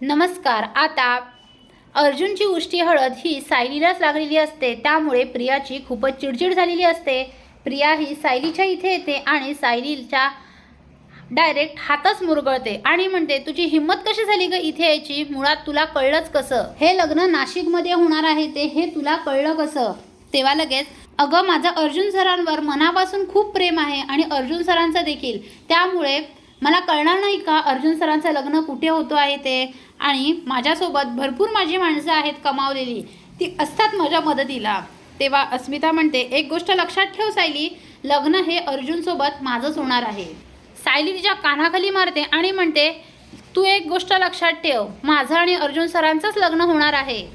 नमस्कार आता अर्जुनची उष्टी हळद ही सायलीलाच लागलेली असते त्यामुळे प्रियाची खूपच चिडचिड झालेली असते. प्रिया ही सायलीच्या इथे येते आणि सायलीच्या डायरेक्ट हातच मुरगळते आणि म्हणते तुझी हिंमत कशी झाली ग इथे यायची? मुळात तुला कळलंच कसं? हे लग्न नाशिकमध्ये होणार आहे ते हे तुला कळलं कसं? तेव्हा लगेच अगं माझं अर्जुन सरांवर मनापासून खूप प्रेम आहे आणि अर्जुन सरांचं देखील. त्यामुळे मला कळणार नाही का अर्जुन सरांचं लग्न कुठे होतो आहे ते? आणि माझ्यासोबत भरपूर माझी माणसं आहेत कमावलेली. ती असतात माझ्या मदतीला. तेव्हा अस्मिता म्हणते एक गोष्ट लक्षात ठेव सायली लग्न हे अर्जुनसोबत माझंच होणार आहे. सायली तिच्या कानाखाली मारते आणि म्हणते तू एक गोष्ट लक्षात ठेव माझं आणि अर्जुन सरांचंच लग्न होणार आहे.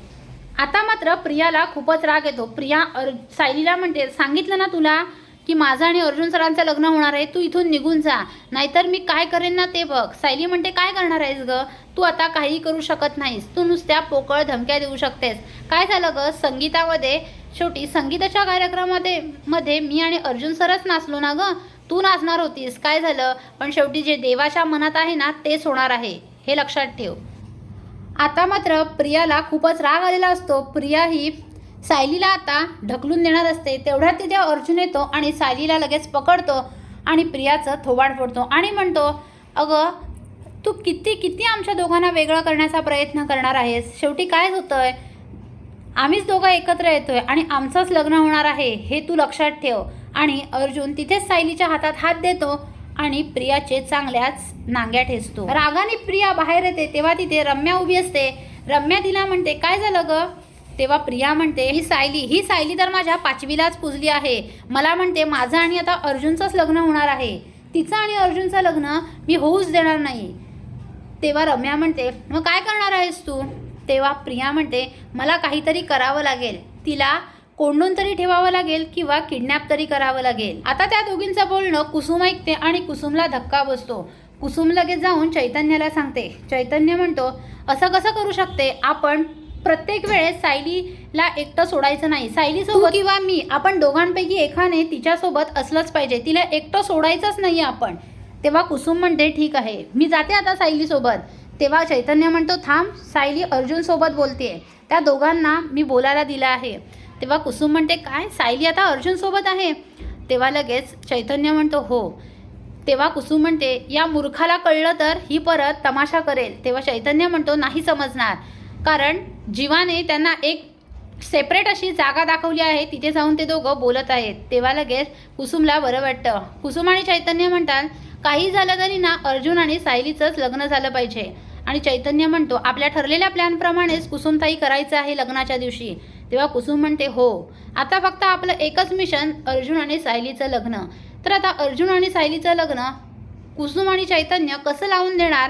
आता मात्र प्रियाला खूपच राग येतो. प्रिया अर सायलीला म्हणते सांगितलं ना तुला की माझं आणि अर्जुन सरांचं लग्न होणार आहे तू इथून निघून जा. नाहीतर मी काय करेन ना ते बघ. सायली म्हणते काय करणार आहेस ग? तू आता काही करू शकत नाहीस. तू नुसत्या पोकळ धमक्या देऊ शकतेस. काय झालं ग? संगीतामध्ये शेवटी संगीताच्या कार्यक्रमामध्ये मध्ये मी आणि अर्जुन सरच नाचलो ना ग? तू नाचणार होतीस. काय झालं? पण शेवटी जे देवाच्या मनात आहे ना तेच होणार आहे. हे लक्षात ठेव. आता मात्र प्रियाला खूपच राग आलेला असतो. प्रिया ही सायलीला आता ढकलून देणार असते तेवढ्यात तिथे अर्जुन येतो आणि सायलीला लगेच पकडतो आणि प्रियाचं थोबाड फोडतो आणि म्हणतो अगं तू किती किती आमच्या दोघांना वेगळं करण्याचा प्रयत्न करणार आहेस? शेवटी काय होतं आहे आम्हीच दोघं एकत्र येतोय आणि आमचंच लग्न होणार आहे हे तू लक्षात ठेव. आणि अर्जुन तिथेच सायलीच्या हातात हात देतो आणि प्रियाचे चांगल्याच नांग्या ठेचतो. रागाने प्रिया बाहेर येते तेव्हा तिथे रम्या उभी असते. रम्या तिला म्हणते काय झालं गं? तेव्हा प्रिया म्हणते ही सायली ही सायली तर माझ्या पाचवीलाच पुजली आहे. मला म्हणते माझं आणि आता अर्जुनचंच लग्न होणार आहे. तिचं आणि अर्जुनचं लग्न मी होऊच देणार नाही. तेव्हा रम्या म्हणते मग काय करणार आहेस तू? तेव्हा प्रिया म्हणते मला काहीतरी करावं लागेल. तिला कोंडून तरी ठेवावं लागेल किंवा किडनॅप तरी करावं लागेल. आता त्या दोघींचं बोलणं कुसुम ऐकते आणि कुसुमला धक्का बसतो. कुसुम लगेच जाऊन चैतन्याला सांगते. चैतन्य म्हणतो असं कसं करू शकते? आपण प्रत्येक वेळेस सायलीला एकटं सोडायचं नाही. सायली सोबत किंवा मी आपण दोघांपैकी एकाने तिच्यासोबत असलंच पाहिजे. तिला एकटं सोडायचंच नाही आपण. तेव्हा कुसुम म्हणते ठीक आहे मी जाते आता सायलीसोबत. तेव्हा चैतन्य म्हणतो थांब सायली अर्जुनसोबत बोलते. त्या दोघांना मी बोलायला दिलं आहे. तेव्हा कुसुम म्हणते काय सायली आता अर्जुनसोबत आहे? तेव्हा लगेच चैतन्य म्हणतो हो. तेव्हा कुसुम म्हणते या मूर्खाला कळलं तर ही परत तमाशा करेल. तेव्हा चैतन्य म्हणतो नाही समजणार. कारण जीवाने त्यांना एक सेपरेट अशी जागा दाखवली आहे. तिथे जाऊन ते दोघं बोलत आहेत. तेव्हा लगेच कुसुमला बरं वाटतं. कुसुम आणि चैतन्य म्हणतात काही झालं तरी ना अर्जुन आणि सायलीचंच लग्न झालं पाहिजे. आणि चैतन्य म्हणतो आपल्या ठरलेल्या प्लॅनप्रमाणेच कुसुमताई करायचं आहे लग्नाच्या दिवशी. तेव्हा कुसुम म्हणते हो आता फक्त आपलं एकच मिशन अर्जुन आणि सायलीचं लग्न. तर आता अर्जुन आणि सायलीचं लग्न कुसुम आणि चैतन्य कसं लावून देणार?